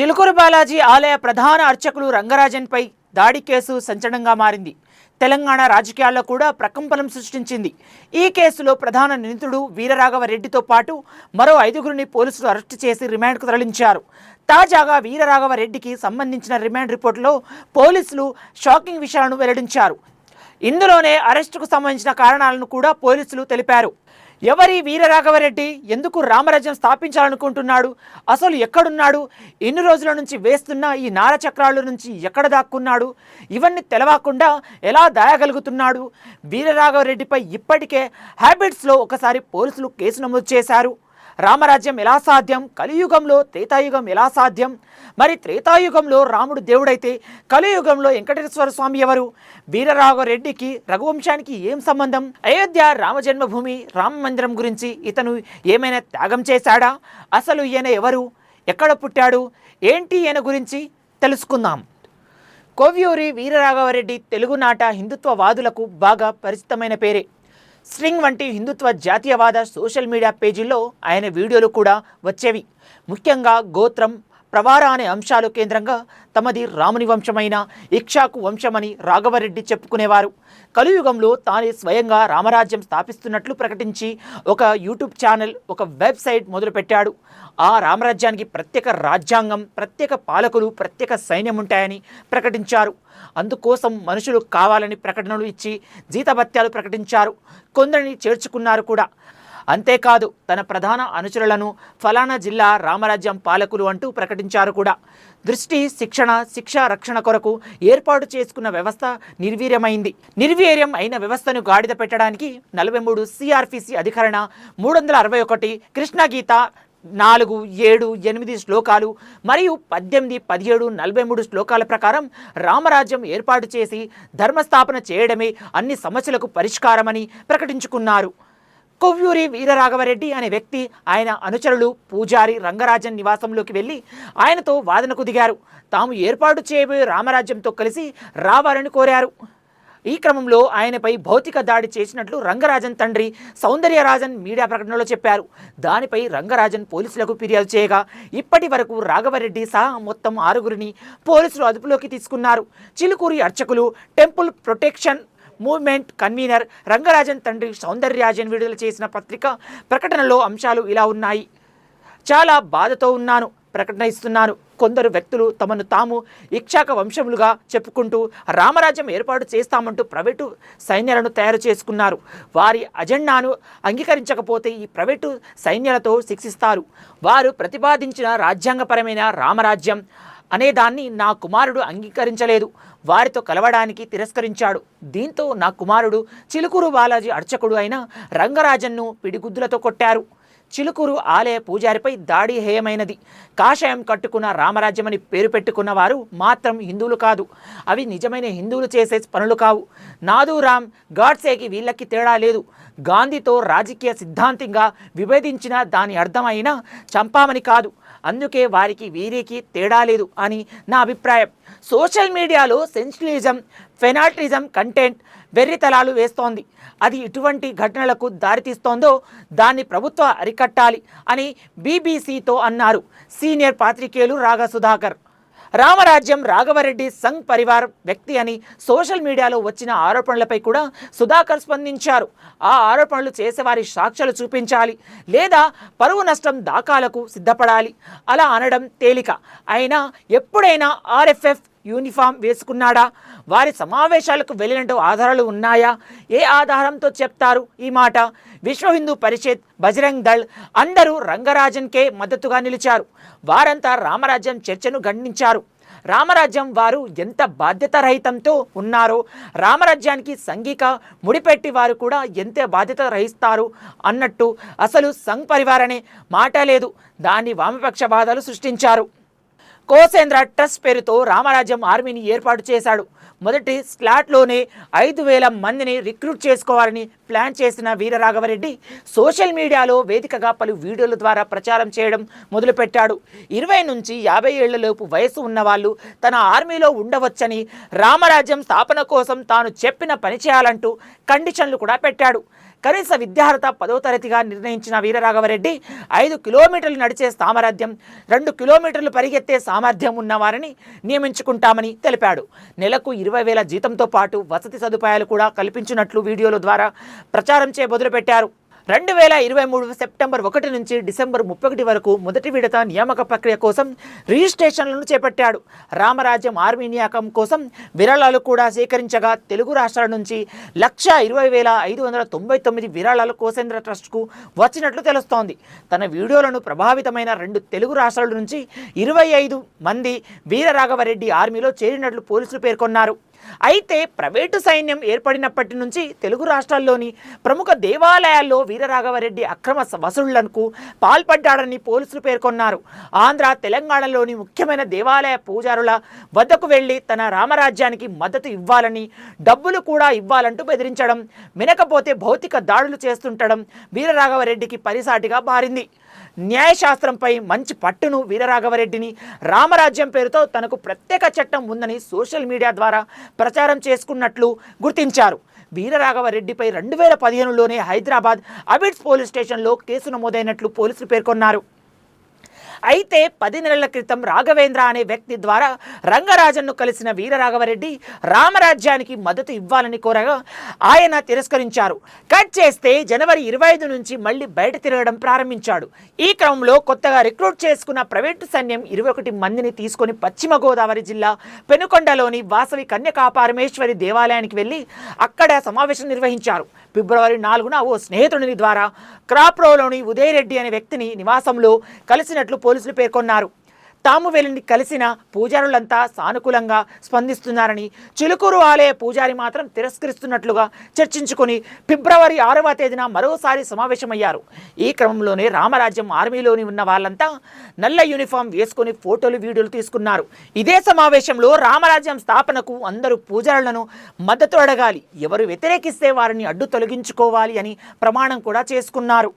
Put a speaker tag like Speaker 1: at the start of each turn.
Speaker 1: చిలుకూరు బాలాజీ ఆలయ ప్రధాన అర్చకులు రంగరాజన్పై దాడి కేసు సంచలనంగా మారింది. తెలంగాణ రాజకీయాల్లో కూడా ప్రకంపనం సృష్టించింది. ఈ కేసులో ప్రధాన నిందితుడు వీరరాఘవరెడ్డితో పాటు మరో ఐదుగురిని పోలీసులు అరెస్టు చేసి రిమాండ్కు తరలించారు. తాజాగా వీరరాఘవరెడ్డికి సంబంధించిన రిమాండ్ రిపోర్టులో పోలీసులు షాకింగ్ విషయాలను వెల్లడించారు. ఇందులోనే అరెస్టుకు సంబంధించిన కారణాలను కూడా పోలీసులు తెలిపారు. ఎవరి వీరరాఘవరెడ్డి ఎందుకు రామరాజ్యం స్థాపించాలనుకుంటున్నాడు? అసలు ఎక్కడున్నాడు? ఎన్ని రోజుల నుంచి వేస్తున్న ఈ నార చక్రాల నుంచి ఎక్కడ దాక్కున్నాడు? ఇవన్నీ తెలవకుండా ఎలా దాయగలుగుతున్నాడు? వీరరాఘవరెడ్డిపై ఇప్పటికే హ్యాబిట్స్లో ఒకసారి పోలీసులు కేసు నమోదు చేశారు. రామరాజ్యం ఎలా సాధ్యం? కలియుగంలో త్రేతాయుగం ఎలా సాధ్యం? మరి త్రేతాయుగంలో రాముడు దేవుడైతే కలియుగంలో వెంకటేశ్వర స్వామి ఎవరు? వీరరాఘవరెడ్డికి రఘువంశానికి ఏం సంబంధం? అయోధ్య రామజన్మభూమి రామ మందిరం గురించి ఇతను ఏమైనా త్యాగం చేశాడా? అసలు ఈయన ఎవరు? ఎక్కడ పుట్టాడు? ఏంటి ఈయన గురించి తెలుసుకుందాం. కోవ్యూరి వీరరాఘవరెడ్డి తెలుగునాట హిందుత్వవాదులకు బాగా పరిచితమైన పేరే. స్ట్రింగ్ వంటి హిందుత్వ జాతీయవాద సోషల్ మీడియా పేజీల్లో ఆయన వీడియోలు కూడా వచ్చేవి. ముఖ్యంగా గోత్రం ప్రవార అనే అంశాలు కేంద్రంగా తమది రాముని వంశమైన ఇక్షాకు వంశమని రాఘవరెడ్డి చెప్పుకునేవారు. కలియుగంలో తానే స్వయంగా రామరాజ్యం స్థాపిస్తున్నట్లు ప్రకటించి ఒక యూట్యూబ్ ఛానల్ ఒక వెబ్సైట్ మొదలుపెట్టాడు. ఆ రామరాజ్యానికి ప్రత్యేక రాజ్యాంగం ప్రత్యేక పాలకులు ప్రత్యేక సైన్యం ఉంటాయని ప్రకటించారు. అందుకోసం మనుషులు కావాలని ప్రకటనలు ఇచ్చి జీతభత్యాలు ప్రకటించారు. కొందరిని చేర్చుకున్నారు కూడా. అంతేకాదు తన ప్రధాన అనుచరులను ఫలానా జిల్లా రామరాజ్యం పాలకులు అంటూ ప్రకటించారు కూడా. దృష్టి శిక్షణ శిక్ష రక్షణ కొరకు ఏర్పాటు చేసుకున్న వ్యవస్థ నిర్వీర్యమైంది. నిర్వీర్యం అయిన వ్యవస్థను గాడిద పెట్టడానికి నలభై మూడు సిఆర్పిసి అధికరణ మూడు వందల అరవై ఒకటి కృష్ణగీత నాలుగు ఏడు ఎనిమిది శ్లోకాలు మరియు పద్దెనిమిది పదిహేడు నలభై మూడు శ్లోకాల ప్రకారం రామరాజ్యం ఏర్పాటు చేసి ధర్మస్థాపన చేయడమే అన్ని సమస్యలకు పరిష్కారమని ప్రకటించుకున్నారు. కొవ్వూరి వీరరాఘవరెడ్డి అనే వ్యక్తి ఆయన అనుచరులు పూజారి రంగరాజన్ నివాసంలోకి వెళ్ళి ఆయనతో వాదనకు దిగారు. తాము ఏర్పాటు చేయబోయే రామరాజ్యంతో కలిసి రావాలని కోరారు. ఈ క్రమంలో ఆయనపై భౌతిక దాడి చేసినట్లు రంగరాజన్ తండ్రి సౌందర్యరాజన్ మీడియా ప్రకటనలో చెప్పారు. దానిపై రంగరాజన్ పోలీసులకు ఫిర్యాదు చేయగా ఇప్పటి వరకు రాఘవరెడ్డి సహా మొత్తం ఆరుగురిని పోలీసులు అదుపులోకి తీసుకున్నారు. చిలుకూరి అర్చకులు temple protection movement convenor Rangarajan తండ్రి సౌందర్యరాజన్ విడుదల చేసిన పత్రిక ప్రకటనలో అంశాలు ఇలా ఉన్నాయి. చాలా బాధతో ఉన్నాను ప్రకటన ఇస్తున్నాను. కొందరు వ్యక్తులు తమను తాము ఇక్షాక వంశములుగా చెప్పుకుంటూ రామరాజ్యం ఏర్పాటు చేస్తామంటూ ప్రైవేటు సైన్యాలను తయారు చేసుకున్నారు. వారి అజెండాను అంగీకరించకపోతే ఈ ప్రైవేటు సైన్యాలతో శిక్షిస్తారు. వారు ప్రతిపాదించిన రాజ్యాంగపరమైన రామరాజ్యం అనేదాన్ని నా కుమారుడు అంగీకరించలేదు. వారితో కలవడానికి తిరస్కరించాడు. దీంతో నా కుమారుడు చిలుకూరు బాలాజీ అర్చకుడు అయిన రంగరాజన్ను పిడిగుద్దులతో కొట్టారు. చిలుకూరు ఆలయ పూజారిపై దాడి హేయమైనది. కాషాయం కట్టుకున్న రామరాజ్యమని పేరు పెట్టుకున్న వారు మాత్రం హిందువులు కాదు. అవి నిజమైన హిందువులు చేసే పనులు కావు. నాదూరామ్ గాడ్సేకి వీళ్ళకి తేడా లేదు. గాంధీతో రాజకీయ సిద్ధాంతంగా విభేదించిన దాని అర్థమైన చంపామని కాదు. అందుకే వారికి వీరికి తేడా లేదు అని నా అభిప్రాయం. సోషల్ మీడియాలో సెన్సిటివిజం ఫెనాటిజం కంటెంట్ వెర్రితలాలు వేస్తోంది. అది ఇటువంటి ఘటనలకు దారితీస్తోందో దాన్ని ప్రభుత్వ అరికట్టాలి అని బీబీసీతో అన్నారు సీనియర్ పాత్రికేయులు రాగా సుధాకర్. రామరాజ్యం రాఘవరెడ్డి సంఘ్ పరివార్ వ్యక్తి అని సోషల్ మీడియాలో వచ్చిన ఆరోపణలపై కూడా సుధాకర్ స్పందించారు. ఆ ఆరోపణలు చేసేవారి సాక్ష్యాలు చూపించాలి లేదా పరువు నష్టం దాఖాలకు సిద్ధపడాలి అలా అనడం తేలిక. అయినా ఎప్పుడైనా ఆర్ఎఫ్ఎఫ్ యూనిఫామ్ వేసుకున్నాడా? వారి సమావేశాలకు వెళ్ళినట్టు ఆధారాలు ఉన్నాయా? ఏ ఆధారంతో చెప్తారు ఈ మాట? విశ్వ హిందూ పరిషత్ బజరంగ్ దళ్ అందరూ రంగరాజన్కే మద్దతుగా నిలిచారు. వారంతా రామరాజ్యం చర్చను ఖండించారు రామరాజ్యం వారు ఎంత బాధ్యతరహితంతో ఉన్నారో రామరాజ్యానికి సంఘిక ముడిపెట్టి వారు కూడా ఎంత బాధ్యత రహిస్తారు అన్నట్టు అసలు సంఘ్ పరివారనే మాట లేదు దాన్ని వామపక్షవాదాలు సృష్టించారు. కోసేంద్ర ట్రస్ట్ పేరుతో రామరాజ్యం ఆర్మీని ఏర్పాటు చేశాడు. మొదటి స్లాట్లోనే ఐదు వేల మందిని రిక్రూట్ చేసుకోవాలని ప్లాన్ చేసిన వీరరాఘవరెడ్డి సోషల్ మీడియాలో వేదికగా పలు వీడియోల ద్వారా ప్రచారం చేయడం మొదలుపెట్టాడు. ఇరవై నుంచి యాభై ఏళ్ళలోపు వయసు ఉన్నవాళ్ళు తన ఆర్మీలో ఉండవచ్చని రామరాజ్యం స్థాపన కోసం తాను చెప్పిన పని చేయాలంటూ కండిషన్లు కూడా పెట్టాడు. కనీస విద్యార్హత పదో తరగతిగా నిర్ణయించిన వీరరాఘవరెడ్డి ఐదు కిలోమీటర్లు నడిచే సామర్థ్యం రెండు కిలోమీటర్లు పరిగెత్తే సామర్థ్యం ఉన్నవారిని నియమించుకుంటామని తెలిపాడు. నెలకు ఇరవై వేల జీతంతో పాటు వసతి సదుపాయాలు కూడా కల్పించినట్లు వీడియోల ద్వారా ప్రచారం చే మొదలుపెట్టారు. రెండు వేల ఇరవై మూడు సెప్టెంబర్ ఒకటి నుంచి డిసెంబర్ ముప్పై వరకు మొదటి విడత నియామక ప్రక్రియ కోసం రిజిస్ట్రేషన్లను చేపట్టాడు. రామరాజ్యం ఆర్మీ నియామకం కోసం విరాళాలు కూడా సేకరించగా తెలుగు రాష్ట్రాల నుంచి లక్ష ఇరవై వేల ఐదు వందల తొంభై తొమ్మిది విరాళాలు కోసేంద్ర ట్రస్ట్కు వచ్చినట్లు తెలుస్తోంది. తన వీడియోలను ప్రభావితమైన రెండు తెలుగు రాష్ట్రాల నుంచి ఇరవై ఐదు మంది వీరరాఘవరెడ్డి ఆర్మీలో చేరినట్లు పోలీసులు పేర్కొన్నారు. అయితే ప్రైవేటు సైన్యం ఏర్పడినప్పటి నుంచి తెలుగు రాష్ట్రాల్లోని ప్రముఖ దేవాలయాల్లో వీరరాఘవరెడ్డి అక్రమ వసూళ్ళకు పాల్పడ్డాడని పోలీసులు పేర్కొన్నారు. ఆంధ్ర తెలంగాణలోని ముఖ్యమైన దేవాలయ పూజారుల వద్దకు వెళ్ళి తన రామరాజ్యానికి మద్దతు ఇవ్వాలని డబ్బులు కూడా ఇవ్వాలంటూ బెదిరించడం వినకపోతే భౌతిక దాడులు చేస్తుండడం వీరరాఘవరెడ్డికి పరిసాటిగా మారింది. న్యాయశాస్త్రంపై మంచి పట్టును వీరరాఘవరెడ్డిని రామరాజ్యం పేరుతో తనకు ప్రత్యేక చట్టం ఉందని సోషల్ మీడియా ద్వారా ప్రచారం చేసుకున్నట్లు గుర్తించారు. వీరరాఘవరెడ్డిపై రెండు వేల పదిహేనులోనే హైదరాబాద్ అబిడ్స్ పోలీస్ స్టేషన్లో కేసు నమోదైనట్లు పోలీసులు పేర్కొన్నారు. అయితే పది నెలల క్రితం రాఘవేంద్ర అనే వ్యక్తి ద్వారా రంగరాజన్ను కలిసిన వీరరాఘవరెడ్డి రామరాజ్యానికి మద్దతు ఇవ్వాలని కోరగా ఆయన తిరస్కరించారు. కట్ చేస్తే జనవరి ఇరవై ఐదు నుంచి మళ్ళీ బయట తిరగడం ప్రారంభించాడు. ఈ క్రమంలో కొత్తగా రిక్రూట్ చేసుకున్న ప్రైవేటు సైన్యం ఇరవై ఒకటి మందిని తీసుకొని పశ్చిమ గోదావరి జిల్లా పెనుకొండలోని వాసవి కన్యకా పరమేశ్వరి దేవాలయానికి వెళ్ళి అక్కడ సమావేశం నిర్వహించారు. ఫిబ్రవరి నాలుగున ఓ స్నేహితుడిని ద్వారా క్రాప్రోలోని ఉదయరెడ్డి అనే వ్యక్తిని నివాసంలో కలిసినట్లు పోలీసులు పేర్కొన్నారు. తాము వెళ్ళి కలిసిన పూజారులంతా సానుకూలంగా స్పందిస్తున్నారని చిలుకూరు ఆలయ పూజారి మాత్రం తిరస్కరిస్తున్నట్లుగా చర్చించుకొని ఫిబ్రవరి ఆరవ తేదీన మరోసారి సమావేశమయ్యారు. ఈ క్రమంలోనే రామరాజ్యం ఆర్మీలోని ఉన్న వాళ్ళంతా నల్ల యూనిఫామ్ వేసుకొని ఫోటోలు వీడియోలు తీసుకున్నారు. ఇదే సమావేశంలో రామరాజ్యం స్థాపనకు అందరూ పూజారులను మద్దతు అడగాలి. ఎవరు వ్యతిరేకిస్తే వారిని అడ్డు తొలగించుకోవాలి అని ప్రమాణం కూడా చేసుకున్నారు.